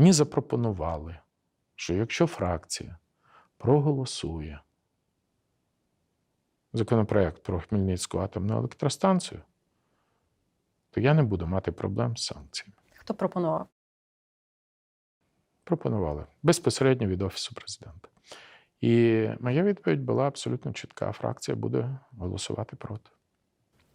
Мені запропонували, що якщо фракція проголосує законопроект про Хмельницьку атомну електростанцію, то я не буду мати проблем з санкціями. Хто пропонував? Пропонували безпосередньо від Офісу президента. І моя відповідь була абсолютно чітка: фракція буде голосувати проти.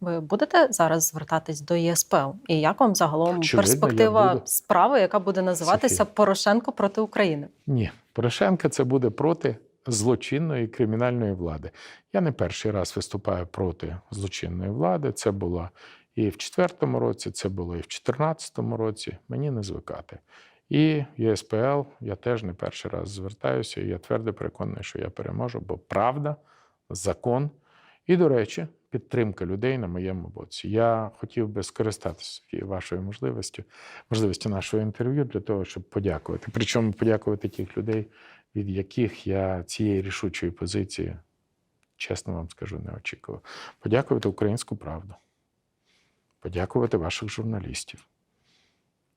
Ви будете зараз звертатись до ЄСПЛ? І як вам загалом Очевидно, перспектива справи, яка буде називатися Софія. Порошенко проти України? Ні, Порошенка це буде проти злочинної кримінальної влади. Я не перший раз виступаю проти злочинної влади. Це було і в 2004 році, це було і в 2014 році. Мені не звикати. І ЄСПЛ я теж не перший раз звертаюся, і я твердо переконаний, що я переможу, бо правда, закон і, до речі, підтримка людей на моєму боці. Я хотів би скористатися вашою можливістю, можливістю нашого інтерв'ю для того, щоб подякувати. Причому подякувати тих людей, від яких я цієї рішучої позиції, чесно вам скажу, не очікував. Подякувати українську правду, подякувати ваших журналістів,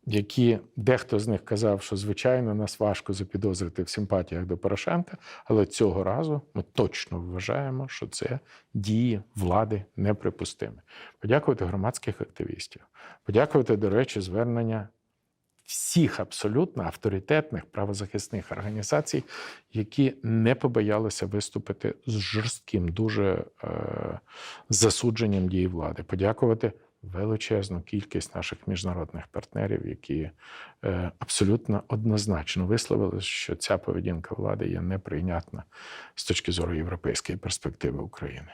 які дехто з них казав, що звичайно нас важко запідозрити в симпатіях до Порошенка, але цього разу ми точно вважаємо, що це дії влади неприпустимі. Подякувати громадських активістів, подякувати, до речі, звернення всіх абсолютно авторитетних правозахисних організацій, які не побоялися виступити з жорстким дуже е, засудженням дії влади. Подякувати величезну кількість наших міжнародних партнерів, які е, абсолютно однозначно висловили, що ця поведінка влади є неприйнятна з точки зору європейської перспективи України.